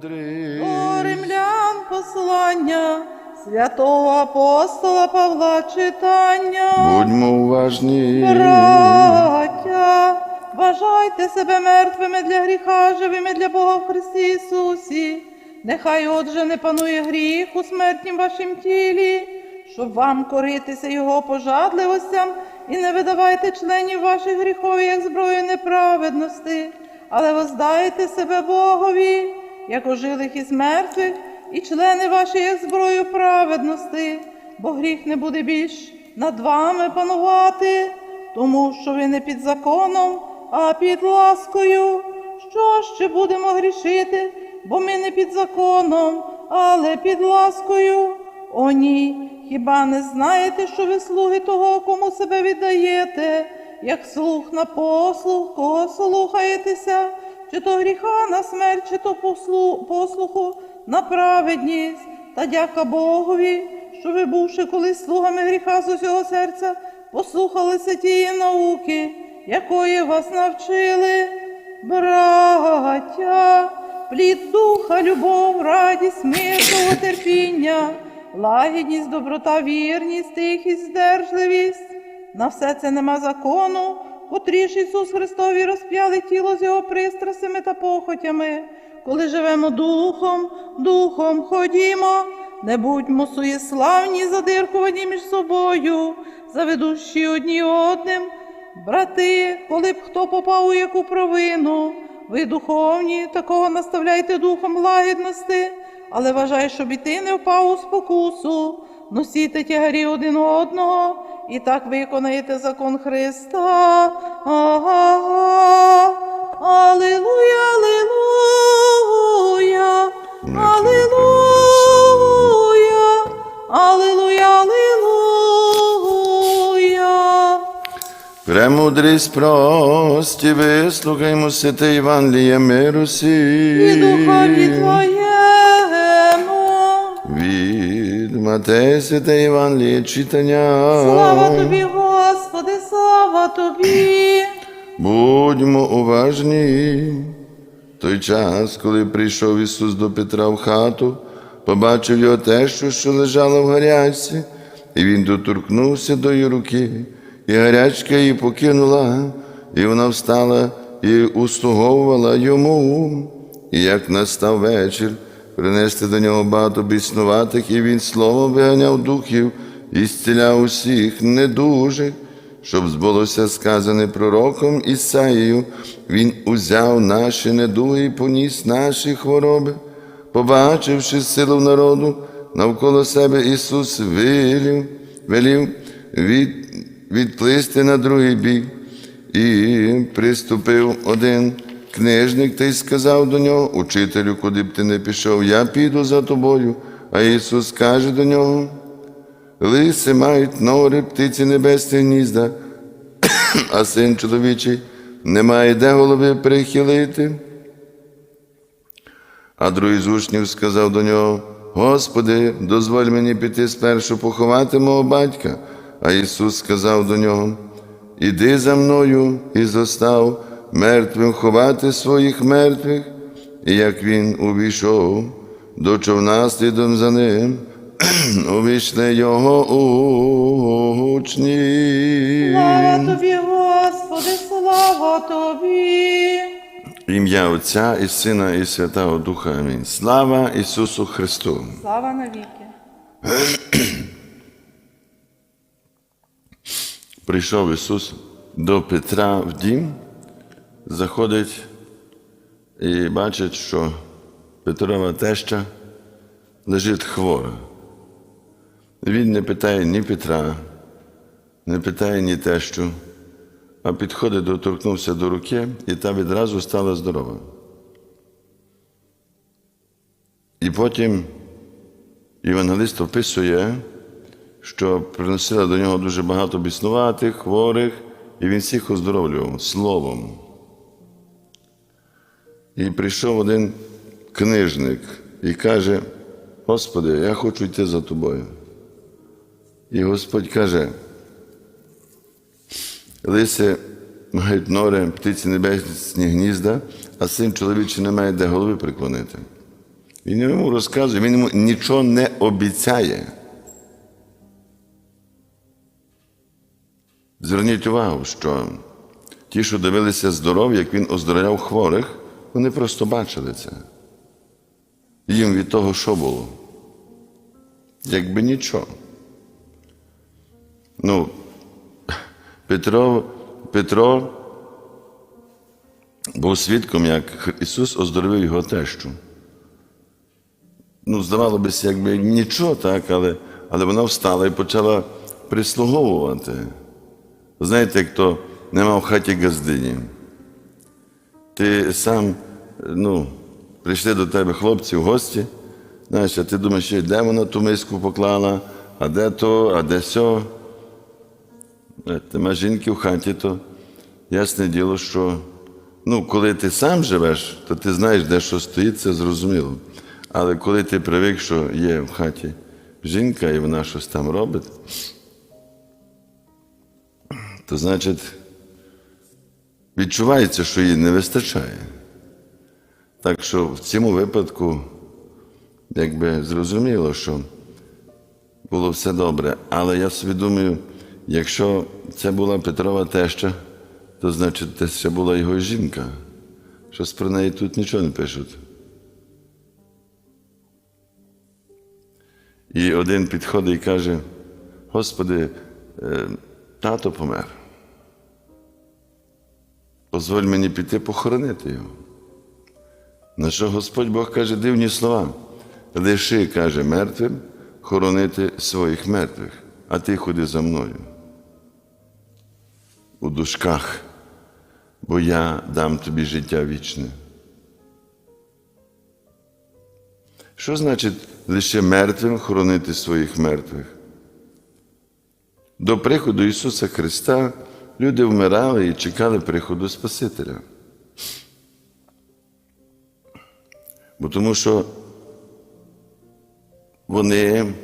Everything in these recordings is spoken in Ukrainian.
Премудрий. До римлян послання святого апостола Павла читання. Будьмо уважні. Браття, вважайте себе мертвими для гріха, живими для Бога в Христі Ісусі. Нехай отже не панує гріх у смертнім вашім тілі, щоб вам коритися Його пожадливостям і не видавайте членів ваших гріхові, як зброю неправедності, але воздайте себе Богові, як ожилих із мертвих, і члени ваші, як зброю праведності, бо гріх не буде більш над вами панувати, тому що ви не під законом, а під ласкою. Що ще будемо грішити, бо ми не під законом, але під ласкою. О ні, хіба не знаєте, що ви слуги того, кому себе віддаєте, як слух на послух, кого слухаєтеся, чи то гріха на смерть, чи то послу- послуху на праведність, та дяка Богові, що ви, бувши колись слугами гріха з усього серця, послухалися тієї науки, якої вас навчили, браття, плід духа, любов, радість, мир, терпіння, лагідність, доброта, вірність, тихість, здержливість. На все це нема закону, котрі ж Ісус Христові розп'яли тіло з його пристрастями та похотями. Коли живемо духом, духом ходімо, не будьмо суєславні, задиркувані між собою, заведущі одні одним. Брати, коли б хто попав у яку провину, ви духовні, такого наставляйте духом лагідності, але вважай, щоб і ти не впав у спокусу, носіте тягарі один одного, і так виконаєте закон Христа. Ага. Алілуя, алілуя, алілуя, алілуя, алілуя. Премудрість прості, вислухаймо святе Євангеліє миру сі. і духові Твоєму. Від Матея святе Євангеліє читання. Слава Тобі, Господи, слава Тобі. Будьмо уважні. Той час, коли прийшов Ісус до Петра в хату, побачив його тещу, що лежала в гарячці, і він доторкнувся до її руки, і гарячка її покинула, і вона встала і услуговувала йому. І як настав вечір, принести до нього багато біснуватих, і він словом виганяв духів і зціляв усіх недужих щоб збулося сказане пророком Ісаїю, Він узяв наші недуги і поніс наші хвороби, побачивши силу народу навколо себе Ісус вилів, велів від, відплисти на другий бік. І приступив один книжник й сказав до нього, учителю, куди б ти не пішов, я піду за тобою. А Ісус каже до нього, Лиси мають нори, птиці небесні гнізда, а син чоловічий не має де голови прихилити. А другий з учнів сказав до нього: Господи, дозволь мені піти спершу поховати мого батька. А Ісус сказав до нього: Іди за мною і зостав мертвим ховати своїх мертвих. І як він увійшов до човна слідом за ним, увійшли його учні. Слава Тобі, Господи, слава Тобі. Ім'я Отця і Сина, і Святого Духа. Амінь. Слава Ісусу Христу! Слава навіки. Прийшов Ісус до Петра в дім, заходить і бачить, що Петрова теща лежить хвора. Він не питає ні Петра, не питає ні тещу, а підходить, доторкнувся до руки, і та відразу стала здорова. І потім євангелист описує, що приносила до нього дуже багато біснуватих, хворих, і він всіх оздоровлював словом. І прийшов один книжник і каже: Господи, я хочу йти за тобою. І Господь каже, лиси мають нори, птиці небесні гнізда, а син чоловічий не має де голови приклонити. Він йому розказує, він йому нічого не обіцяє. Зверніть увагу, що ті, що дивилися здоров'я, як він оздоровляв хворих, вони просто бачили це. Їм від того, що було? Якби нічого. Ну, Петро, Петро був свідком, як Ісус оздоровив його тещу. Ну, здавалося якби нічого, так, але, але вона встала і почала прислуговувати. Знаєте, як то нема в хаті газдині. Ти сам, ну, прийшли до тебе хлопці в гості, знаєш, а ти думаєш, «Ще де вона ту миску поклала, а де то, а де сьо. Е, Нема жінки в хаті, то ясне діло, що ну, коли ти сам живеш, то ти знаєш, де що стоїть, це зрозуміло. Але коли ти привик, що є в хаті жінка і вона щось там робить, то значить відчувається, що їй не вистачає. Так що в цьому випадку, якби зрозуміло, що було все добре. Але я собі думаю, якщо це була Петрова теща, то значить це ще була його жінка. Щось про неї тут нічого не пишуть. І один підходить і каже: Господи, е, тато помер. Позволь мені піти похоронити його. На що Господь Бог каже дивні слова. Лиши, каже, мертвим хоронити своїх мертвих, а ти ходи за мною. У душках, бо я дам тобі життя вічне. Що значить лише мертвим хоронити своїх мертвих? До приходу Ісуса Христа люди вмирали і чекали приходу Спасителя. Бо тому що вони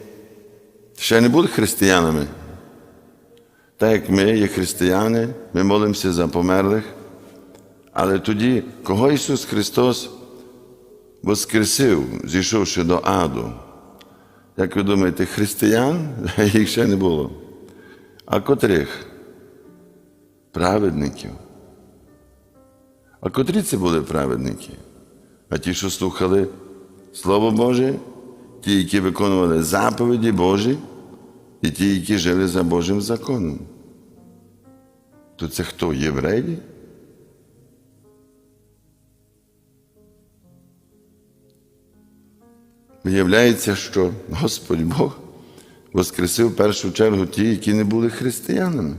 ще не були християнами. Так як ми є християни, ми молимося за померлих. Але тоді, кого Ісус Христос воскресив, зійшовши до аду? Як ви думаєте, християн їх ще не було. А котрих? Праведників. А котрі це були праведники? А ті, що слухали Слово Боже, ті, які виконували заповіді Божі, і ті, які жили за Божим законом. То це хто? Євреї? Виявляється, що Господь Бог воскресив в першу чергу ті, які не були християнами,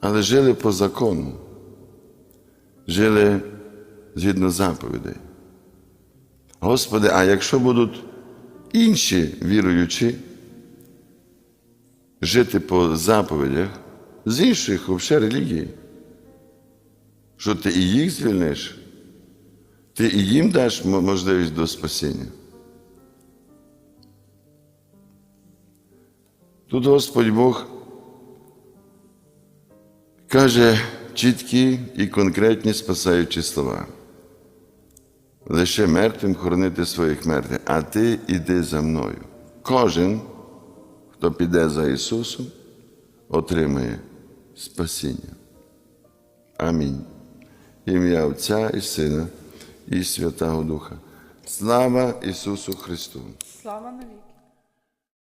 але жили по закону, жили згідно заповідей. Господи, а якщо будуть інші віруючі жити по заповідях з інших взагалі релігій, що ти і їх звільниш, ти і їм даш можливість до спасіння. Тут Господь Бог каже чіткі і конкретні спасаючі слова. Лише мертвим хоронити своїх мертвих, а ти іди за мною. Кожен, хто піде за Ісусом, отримає спасіння. Амінь. Ім'я Отця і Сина і Святого Духа. Слава Ісусу Христу! Слава навіки.